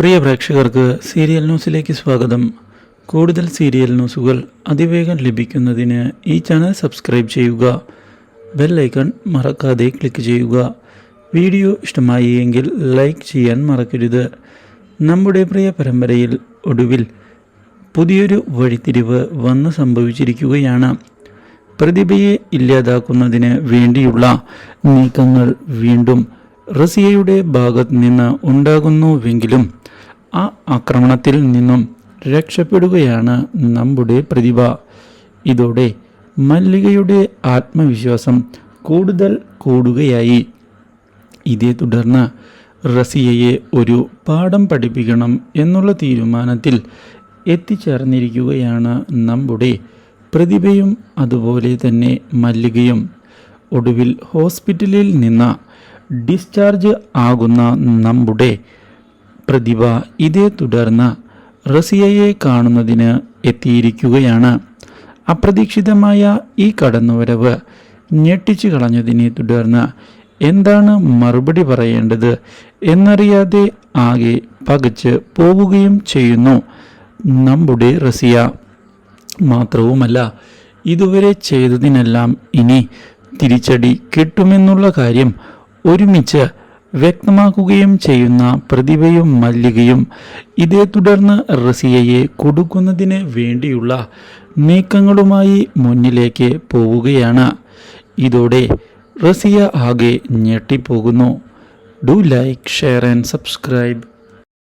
പ്രിയ പ്രേക്ഷകർക്ക് സീരിയൽ ന്യൂസിലേക്ക് സ്വാഗതം. കൂടുതൽ സീരിയൽ ന്യൂസുകൾ അതിവേഗം ലഭിക്കുന്നതിന് ഈ ചാനൽ സബ്സ്ക്രൈബ് ചെയ്യുക. ബെൽ ഐക്കൺ മറക്കാതെ ക്ലിക്ക് ചെയ്യുക. വീഡിയോ ഇഷ്ടമായി എങ്കിൽ ലൈക്ക് ചെയ്യാൻ മറക്കരുത്. നമ്മുടെ പ്രിയ പരമ്പരയിൽ ഒടുവിൽ പുതിയൊരു വഴിത്തിരിവ് വന്ന് സംഭവിച്ചിരിക്കുകയാണ്. പ്രതിഭയെ ഇല്ലാതാക്കുന്നതിന് വേണ്ടിയുള്ള നീക്കങ്ങൾ വീണ്ടും റസിയയുടെ ഭാഗത്ത് നിന്ന് ഉണ്ടാകുന്നുവെങ്കിലും ആ ആക്രമണത്തിൽ നിന്നും രക്ഷപ്പെടുകയാണ് നമ്മുടെ പ്രതിഭ. ഇതോടെ മല്ലികയുടെ ആത്മവിശ്വാസം കൂടുതൽ കൂടുകയായി. ഇതേ തുടർന്ന് റസിയയെ ഒരു പാഠം പഠിപ്പിക്കണം എന്നുള്ള തീരുമാനത്തിൽ എത്തിച്ചേർന്നിരിക്കുകയാണ് നമ്മുടെ പ്രതിഭയും അതുപോലെ തന്നെ മല്ലികയും. ഒടുവിൽ ഹോസ്പിറ്റലിൽ നിന്ന് ഡിസ്ചാർജ് ആകുന്ന നമ്മുടെ പ്രതിഭ ഇതേ തുടർന്ന് റസിയയെ കാണുന്നതിന് എത്തിയിരിക്കുകയാണ്. അപ്രതീക്ഷിതമായ ഈ കടന്നുവരവ് ഞെട്ടിച്ചു കളഞ്ഞതിനെ തുടർന്ന് എന്താണ് മറുപടി പറയേണ്ടത് എന്നറിയാതെ ആകെ പകച്ച് പോവുകയും ചെയ്യുന്നു നമ്മുടെ റസിയ. മാത്രവുമല്ല ഇതുവരെ ചെയ്തതിനെല്ലാം ഇനി തിരിച്ചടി കിട്ടുമെന്നുള്ള കാര്യം ഒരുമിച്ച് വ്യക്തമാക്കുകയും ചെയ്യുന്ന പ്രതിഭയും മല്ലികയും ഇതേ തുടർന്ന് റസിയയെ കൊടുക്കുന്നതിന് വേണ്ടിയുള്ള നീക്കങ്ങളുമായി മുന്നിലേക്ക് പോവുകയാണ്. ഇതോടെ റസിയ ആകെ ഞെട്ടിപ്പോകുന്നു. Do like share and subscribe.